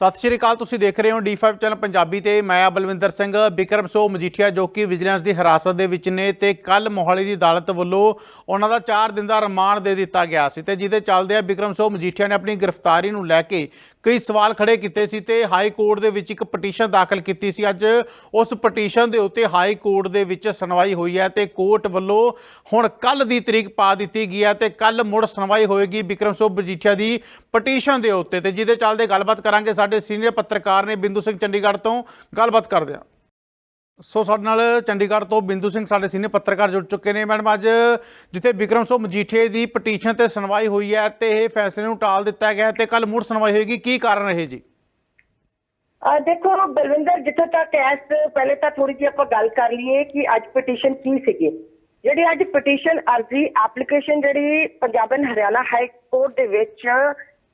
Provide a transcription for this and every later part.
ਸਤਿ ਸ਼੍ਰੀ ਅਕਾਲ, ਤੁਸੀਂ ਦੇਖ ਰਹੇ ਹੋ D5 ਚੈਨਲ ਪੰਜਾਬੀ ਤੇ ਮੈਂ ਆ ਬਲਵਿੰਦਰ ਸਿੰਘ ਵਿਕਰਮ ਸੋ ਮਜੀਠੀਆ, ਜੋ ਕਿ ਵਿਜੀਲੈਂਸ ਦੀ ਹਿਰਾਸਤ ਦੇ ਵਿੱਚ ਨੇ ਤੇ ਕੱਲ ਮੋਹਾਲੀ ਦੀ ਅਦਾਲਤ ਵੱਲੋਂ ਉਹਨਾਂ ਦਾ 4 ਦਿਨ ਦਾ ਰਿਮਾਂਡ ਦੇ ਦਿੱਤਾ ਗਿਆ ਸੀ ਤੇ ਜਿਹਦੇ ਚੱਲਦੇ ਆ ਵਿਕਰਮ ਸੋ ਮਜੀਠੀਆ ਨੇ ਆਪਣੀ ਗ੍ਰਿਫਤਾਰੀ ਨੂੰ ਲੈ ਕੇ ਕਈ ਸਵਾਲ ਖੜੇ ਕੀਤੇ ਸੀ ਤੇ ਹਾਈ ਕੋਰਟ ਦੇ ਵਿੱਚ ਇੱਕ ਪਟੀਸ਼ਨ ਦਾਖਲ ਕੀਤੀ ਸੀ। ਅੱਜ ਉਸ ਪਟੀਸ਼ਨ ਦੇ ਉੱਤੇ ਹਾਈ ਕੋਰਟ ਦੇ ਵਿੱਚ ਸੁਣਵਾਈ ਹੋਈ ਹੈ ਤੇ ਕੋਰਟ ਵੱਲੋਂ ਹੁਣ ਕੱਲ ਦੀ ਤਰੀਕ ਪਾ ਦਿੱਤੀ ਗਈ ਹੈ ਤੇ ਕੱਲ ਮੁੜ ਸੁਣਵਾਈ ਹੋਏਗੀ ਬਿਕਰਮ ਸੋ ਮਜੀਠੀਆ ਦੀ ਪਟੀਸ਼ਨ ਦੇ ਉੱਤੇ ਤੇ ਜਿਹਦੇ ਚੱਲਦੇ ਗੱਲਬਾਤ ਕਰਾਂਗੇ ਸਾਡੇ ਸੀਨੀਅਰ ਪੱਤਰਕਾਰ ਨੇ ਬਿੰਦੂ ਸਿੰਘ ਚੰਡੀਗੜ੍ਹ ਤੋਂ ਗੱਲਬਾਤ ਕਰਦੇ ਹਾਂ। ਸੋ ਸਾਡੇ ਨਾਲ ਚੰਡੀਗੜ੍ਹ ਤੋਂ ਬਿੰਦੂ ਸਿੰਘ ਸਾਡੇ ਸੀਨੀਅਰ ਪੱਤਰਕਾਰ ਜੁੜ ਚੁੱਕੇ ਨੇ। ਮੈਡਮ, ਅੱਜ ਜਿੱਥੇ ਵਿਕਰਮ ਸੋ ਮਜੀਠੀਆ ਦੀ ਪਟੀਸ਼ਨ ਤੇ ਸੁਣਵਾਈ ਹੋਈ ਹੈ ਤੇ ਇਹ ਫੈਸਲੇ ਨੂੰ ਟਾਲ ਦਿੱਤਾ ਗਿਆ ਤੇ ਕੱਲ ਮੁੜ ਸੁਣਵਾਈ ਹੋਏਗੀ। ਕੀ ਕਾਰਨ ਰਹੇ ਜੀ? ਆ ਦੇਖੋ, ਬਲਵਿੰਦਰ, ਜਿੱਥੇ ਤੱਕ ਐਸ ਪਹਿਲੇ ਤਾਂ ਥੋੜੀ ਜਿਹੀ ਆਪਾਂ ਗੱਲ ਕਰ ਲਈਏ ਕਿ ਅੱਜ ਪਟੀਸ਼ਨ ਕੀ ਸੀਗੀ। ਜਿਹੜੀ ਅੱਜ ਪਟੀਸ਼ਨ ਅਰਜ਼ੀ, ਐਪਲੀਕੇਸ਼ਨ ਜਿਹੜੀ Punjab and Haryana high court ਦੇ ਵਿੱਚ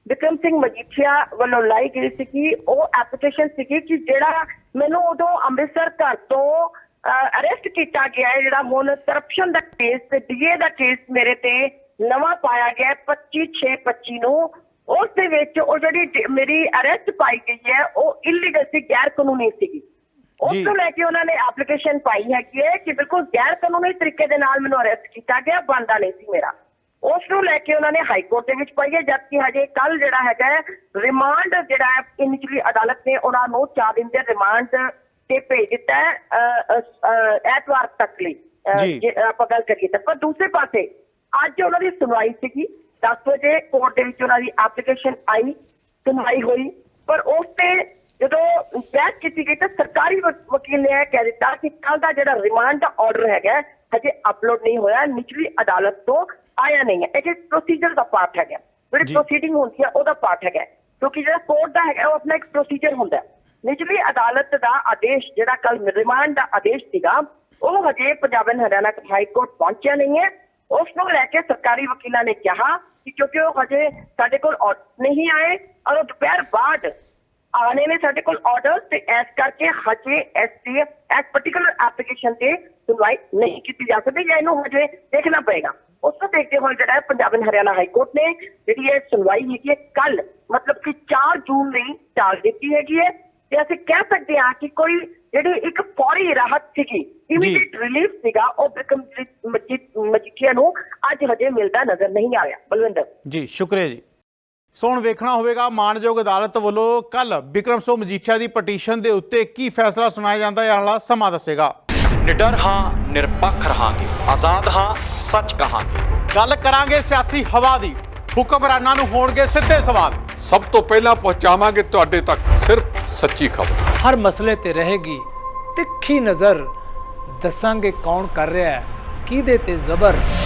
ਵਿਕਰਮ ਸਿੰਘ ਮਜੀਠੀਆ ਵੱਲੋਂ ਲਾਈ ਗਈ ਸੀ ਕਿ ਉਹ ਐਪਲੀਕੇਸ਼ਨ ਸੀਗੀ ਕਿ ਜਿਹੜਾ ਮੈਨੂੰ ਉਦੋਂ ਅੰਮ੍ਰਿਤਸਰ ਘਰ ਤੋਂ ਅਰੈਸਟ ਕੀਤਾ ਗਿਆ ਹੈ ਜਿਹੜਾ ਹੁਣ ਕਰਪਸ਼ਨ ਦਾ ਕੇਸ ਤੇ ਡੀਏ ਦਾ ਕੇਸ ਮੇਰੇ ਤੇ ਨਵਾਂ ਪਾਇਆ ਗਿਆ ਹੈ 25 6 25 ਨੂੰ। ਉਸ ਦੇ ਵਿੱਚ ਉਹ ਜਿਹੜੀ ਮੇਰੀ ਅਰੈਸਟ ਪਾਈ ਗਈ ਹੈ ਉਹ ਇਲੀਗਲ ਸੀ ਗੈਰ ਕਾਨੂੰਨੀ ਸੀਗੀ। ਉਸ। ਤੋਂ ਲੈ ਕੇ ਉਹਨਾਂ ਨੇ ਐਪਲੀਕੇਸ਼ਨ ਪਾਈ ਹੈ ਕਿ ਬਿਲਕੁਲ ਗੈਰ ਕਾਨੂੰਨੀ ਤਰੀਕੇ ਦੇ ਨਾਲ ਮੈਨੂੰ ਅਰੈਸਟ ਕੀਤਾ ਗਿਆ ਬੰਦਾ ਨਹੀਂ ਸੀ ਮੇਰਾ। ਉਸ ਨੂੰ ਲੈ ਕੇ ਉਹਨਾਂ ਨੇ ਹਾਈ ਕੋਰਟ ਦੇ ਵਿੱਚ ਪਾਈ ਹੈ ਜਦਕਿ ਹਜੇ ਕੱਲ ਜਿਹੜਾ ਹੈਗਾ ਰਿਮਾਂਡ ਜਿਹੜਾ ਹੈ ਅਦਾਲਤ ਨੇ ਉਹਨਾਂ ਨੂੰ 4 ਦਿਨ ਦੇ ਰਿਮਾਂਡ ਤੇ ਭੇਜ ਦਿੱਤਾ ਐਤਵਾਰ ਤੱਕ ਲਈ ਜੀ। ਆਪਾਂ ਗੱਲ ਕਰੀਏ ਤਾਂ ਪਰ ਦੂਸਰੇ ਪਾਸੇ ਅੱਜ ਉਹਨਾਂ ਦੀ ਸੁਣਵਾਈ ਸੀਗੀ 10 ਵਜੇ ਕੋਰਟ ਦੇ ਵਿੱਚ ਉਹਨਾਂ ਦੀ ਐਪਲੀਕੇਸ਼ਨ ਆਈ ਸੁਣਵਾਈ ਹੋਈ ਪਰ ਉਸ ਤੇ ਜਦੋਂ ਬਹਿਸ ਕੀਤੀ ਗਈ ਤਾਂ ਸਰਕਾਰੀ ਵਕ- ਵਕੀਲ ਨੇ ਇਹ ਕਹਿ ਦਿੱਤਾ ਕਿ ਕੱਲ ਦਾ ਜਿਹੜਾ ਰਿਮਾਂਡ ਦਾ ਆਰਡਰ ਹੈਗਾ ਹਜੇ ਅਪਲੋਡ ਨਹੀਂ ਹੋਇਆ ਨਿਚਲੀ ਅਦਾਲਤ ਤੋਂ ਆਇਆ ਨਹੀਂ ਹੈ। ਇਹ ਪ੍ਰੋਸੀਜਰ ਦਾ ਪਾਰਟ ਹੈਗਾ ਜਿਹੜੀ। ਪ੍ਰੋਸੀਡਿੰਗ ਹੁੰਦੀ ਹੈ ਉਹਦਾ ਪਾਰਟ ਹੈਗਾ ਕਿਉਂਕਿ ਜਿਹੜਾ ਕੋਰਟ ਦਾ ਹੈਗਾ ਉਹ ਆਪਣਾ ਇੱਕ ਪ੍ਰੋਸੀਜਰ ਹੁੰਦਾ ਹੈ। ਨਿਚਲੀ ਅਦਾਲਤ ਦਾ ਆਦੇਸ਼ ਜਿਹੜਾ ਕੱਲ ਰਿਮਾਂਡ ਦਾ ਆਦੇਸ਼ ਸੀਗਾ ਉਹ ਹਜੇ Punjab and Haryana high court ਪਹੁੰਚਿਆ ਨਹੀਂ ਹੈ। ਉਸ ਨੂੰ ਲੈ ਕੇ ਸਰਕਾਰੀ ਵਕੀਲਾਂ ਨੇ ਕਿਹਾ ਕਿ ਕਿਉਂਕਿ ਉਹ ਹਜੇ ਸਾਡੇ ਕੋਲ ਨਹੀਂ ਆਏ ਔਰ ਦੁਪਹਿਰ ਬਾਅਦ ਆਣੇ ਨੇ ਸਾਡੇ ਕੋਲ ਆਰਡਰ ਤੇ ਇਸ ਕਰਕੇ ਹਜੇ ਐਸਟੀ ਐਸ ਪਾਰਟਿਕੂਲਰ ਐਪਲੀਕੇਸ਼ਨ ਤੇ ਸੁਣਵਾਈ ਨਹੀਂ ਕੀਤੀ ਜਾ ਸਕਦੀ ਜਾਂ ਇਹਨੂੰ ਹਜੇ ਦੇਖਣਾ ਪਏਗਾ। ਉਸ ਨੂੰ ਦੇਖਦੇ ਹੋਏ ਜਿਹੜਾ Punjab and Haryana high court ਨੇ ਜਿਹੜੀ ਇਹ ਸੁਣਵਾਈ ਹੈਗੀ ਹੈ ਕੱਲ ਮਤਲਬ ਕਿ 4 ਜੂਨ ਲਈ ਟਾਲ ਦਿੱਤੀ ਹੈਗੀ ਹੈ। ਤੇ ਅਸੀਂ ਕਹਿ ਸਕਦੇ ਹਾਂ ਕਿ ਕੋਈ ਜਿਹੜੀ ਇੱਕ ਫੌਰੀ ਰਾਹਤ ਸੀਗੀ ਇਮੀਡੀਏਟ ਰਿਲੀਫ ਸੀਗਾ ਉਹ ਬਿਕਮ ਮਜੀਠੀਆ ਨੂੰ ਅੱਜ ਹਜੇ ਮਿਲਦਾ ਨਜ਼ਰ ਨਹੀਂ ਆਇਆ। ਬਲਵਿੰਦਰ। ਜੀ ਸ਼ੁਕਰੀਆ ਜੀ। ਸੋ ਹੁਣ ਵੇਖਣਾ ਹੋਵੇਗਾ ਮਾਨਯੋਗ ਅਦਾਲਤ ਵੱਲੋਂ ਕੱਲ ਵਿਕਰਮ ਸੋ ਮਜੀਠੀਆ ਦੀ ਪਟੀਸ਼ਨ ਦੇ ਉੱਤੇ ਕੀ ਫੈਸਲਾ ਸੁਣਾਇਆ ਜਾਂਦਾ ਹੈ ਇਹ ਵਾਲਾ ਸਮਾਂ ਦੱਸੇਗਾ। ਨਿਡਰ ਹਾਂ ਨਿਰਪੱਖ ਰਹਾਂਗੇ। ਆਜ਼ਾਦ ਹਾਂ ਸੱਚ ਕਹਾਂਗੇ। ਗੱਲ ਕਰਾਂਗੇ ਸਿਆਸੀ ਹਵਾ ਦੀ। ਹੁਕਮਰਾਨਾਂ ਨੂੰ ਹੋਣਗੇ ਸਿੱਧੇ ਸਵਾਲ। ਸਭ ਤੋਂ ਪਹਿਲਾਂ ਪਹੁੰਚਾਵਾਂਗੇ ਤੁਹਾਡੇ ਤੱਕ ਸਿਰਫ ਸੱਚੀ ਖਬਰ। ਹਰ ਮਸਲੇ ਤੇ ਰਹੇਗੀ ਤਿੱਖੀ ਨਜ਼ਰ। ਦੱਸਾਂਗੇ ਕੌਣ ਕਰ ਰਿਹਾ ਹੈ ਕਿਹਦੇ ਤੇ ਜ਼ਬਰ।